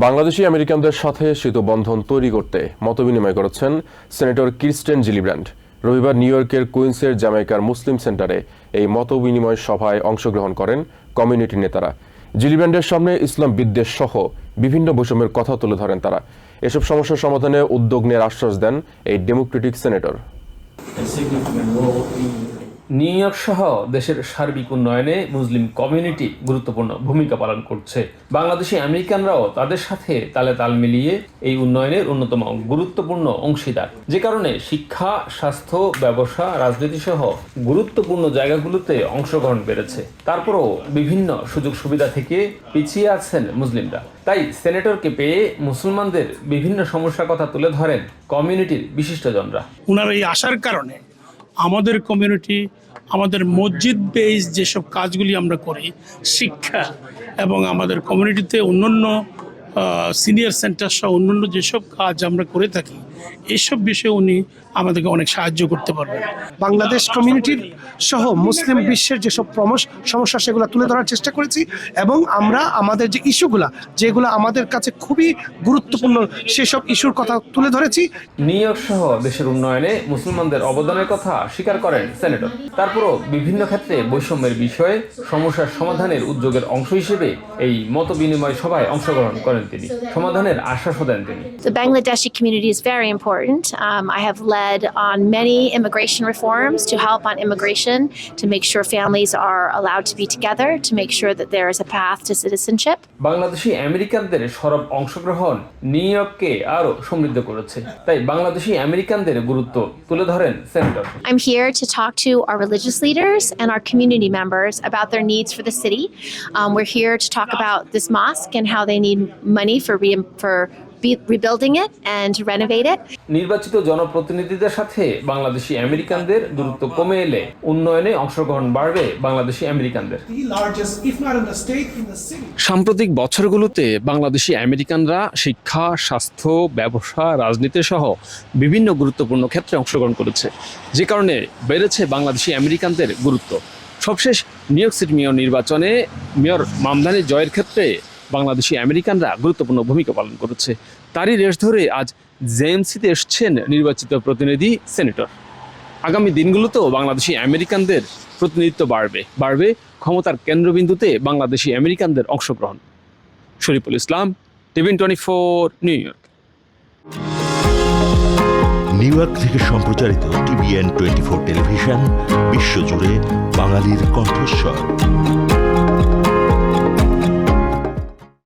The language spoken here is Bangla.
বাংলাদেশি আমেরিকানদের সাথে সেতুবন্ধন তৈরি করতে মতবিনিময় করেছেন সেনেটর ক্রিস্টেন জিলিব্র্যান্ড রবিবার নিউ ইয়র্কের কুইন্সের জ্যামাইকার মুসলিম সেন্টারে এই মতবিনিময় সভায় অংশগ্রহণ করেন কমিউনিটি নেতারা। জিলিব্র্যান্ডের সামনে ইসলাম বিদ্বেষ সহ বিভিন্ন বৈষম্যের কথা তুলে ধরেন তারা। এসব সমস্যার সমাধানে উদ্যোগ নেওয়ার আশ্বাস দেন এই ডেমোক্রেটিক সেনেটর। নিউ ইয়র্ক সহ দেশের সার্বিক উন্নয়নে মুসলিম কমিউনিটি গুরুত্বপূর্ণ ভূমিকা পালন করছে। বাংলাদেশি আমেরিকানরাও তাদের সাথে তালে তাল মিলিয়ে এই উন্নয়নের অন্যতম গুরুত্বপূর্ণ অংশীদার। যে কারণে শিক্ষা, স্বাস্থ্য, ব্যবসা, রাজনীতি সহ গুরুত্বপূর্ণ জায়গাগুলোতে অংশগ্রহণ বেড়েছে। তারপরও বিভিন্ন সুযোগ সুবিধা থেকে পিছিয়ে আছেন মুসলিমরা। তাই সেনেটরকে পেয়ে মুসলমানদের বিভিন্ন সমস্যার কথা তুলে ধরেন কমিউনিটির বিশিষ্টজনরা। ওনার এই আসার কারণে আমাদের কমিউনিটি আমাদের মসজিদ বেস যেসব কাজগুলি আমরা করি, শিক্ষা এবং আমাদের কমিউনিটিতে অন্যান্য সিনিয়র সেন্টার সহ অন্যান্য যেসব কাজ আমরা করে থাকি এইসব বিষয়ে উনি আমাদেরকে অনেক সাহায্য করতে পারবেন। বাংলাদেশ কমিউনিটির সহ মুসলিম বিশ্বের যেসব প্রমস সমস্যা সেগুলো তুলে ধরার চেষ্টা করেছি এবং আমরা আমাদের যে ইস্যুগুলা যেগুলো আমাদের কাছে খুবই গুরুত্বপূর্ণ সেসব ইস্যুর কথা তুলে ধরেছি। নিউ ইয়র্ক সহ দেশের উন্নয়নে মুসলমানদের অবদানের কথা স্বীকার করেন সেনেটর। তারপরও বিভিন্ন ক্ষেত্রে বৈষম্যের বিষয়ে সমস্যার সমাধানের উদ্যোগের অংশ হিসেবে এই মত বিনিময় সভায় অংশগ্রহণ করেন তিনি। সমাধানের আশ্বাসও দেন তিনি। The Bangladeshi community is very important. Um, I have led on many immigration reforms to help on immigration, to make sure families are allowed to be together, to make sure that there is a path to citizenship. Bangladeshi আমেরিকানদের সরব অংশগ্রহণ নিউ ইয়র্ককে আরও সমৃদ্ধ করেছে তাই বাংলাদেশি আমেরিকানদের গুরুত্ব তুলে ধরেন senator I'm here to talk to our religious leaders and our community members about their needs for the city. Um, we're here to talk about this mosque and how they need money for re- for be- rebuilding it and to renovate it. নির্বাচিত জনপ্রতিনিধিদের সাথে বাংলাদেশি আমেরিকানদের দূরত্ব কমে এলে উন্নয়নে অংশগ্রহণ বাড়বে Bangladeshi আমেরিকানদের the largest, if not in the state, in the city. সাম্প্রতিক বছরগুলোতে বাংলাদেশি আমেরিকানরা শিক্ষা স্বাস্থ্য ব্যবসা রাজনীতি সহ বিভিন্ন গুরুত্বপূর্ণ ক্ষেত্রে অংশগ্রহণ করেছে যে কারণে বেড়েছে বাংলাদেশি আমেরিকানদের গুরুত্ব সবশেষ নিউ ইয়র্ক সিটি মেয়র নির্বাচনে মেয়র মামদানি জয়ের ক্ষেত্রে বাংলাদেশি আমেরিকানরা গুরুত্বপূর্ণ ভূমিকা পালন করেছে। তারই রেশ ধরে আজ জেএমসিতে এসছেন নির্বাচিত প্রতিনিধি সেনেটর। আগামী দিনগুলোতেও বাংলাদেশি আমেরিকানদের প্রতিনিধিত্ব বাড়বে বাড়বে ক্ষমতার কেন্দ্রবিন্দুতে বাংলাদেশি আমেরিকানদের অংশগ্রহণ। Shariful Islam TVN twenty four New York. New York থেকে সম্প্রচারিত টিভিএন টোয়েন্টি ফোর টেলিভিশন, বিশ্বজুড়ে বাঙালির কণ্ঠস্বর।